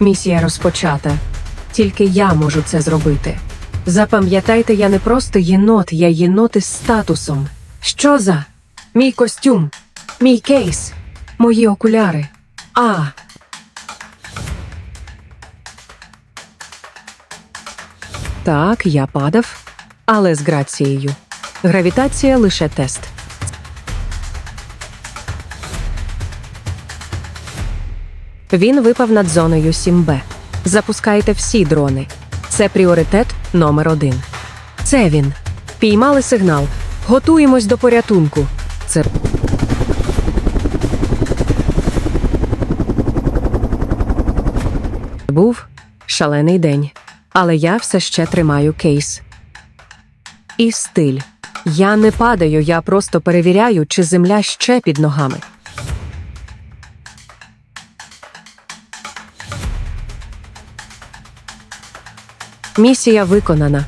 Місія розпочата. Тільки я можу це зробити. Запам'ятайте, я не просто єнот, я єнот із статусом. Що за? Мій костюм, мій кейс, мої окуляри. А. Так, я падав, але з грацією. Гравітація лише тест. Він випав над зоною 7Б. Запускайте всі дрони. Це пріоритет номер один. Це він. Піймали сигнал. Готуємось до порятунку. Це. Був шалений день, але я все ще тримаю кейс. І стиль. Я не падаю, я просто перевіряю, чи земля ще під ногами. Місія виконана.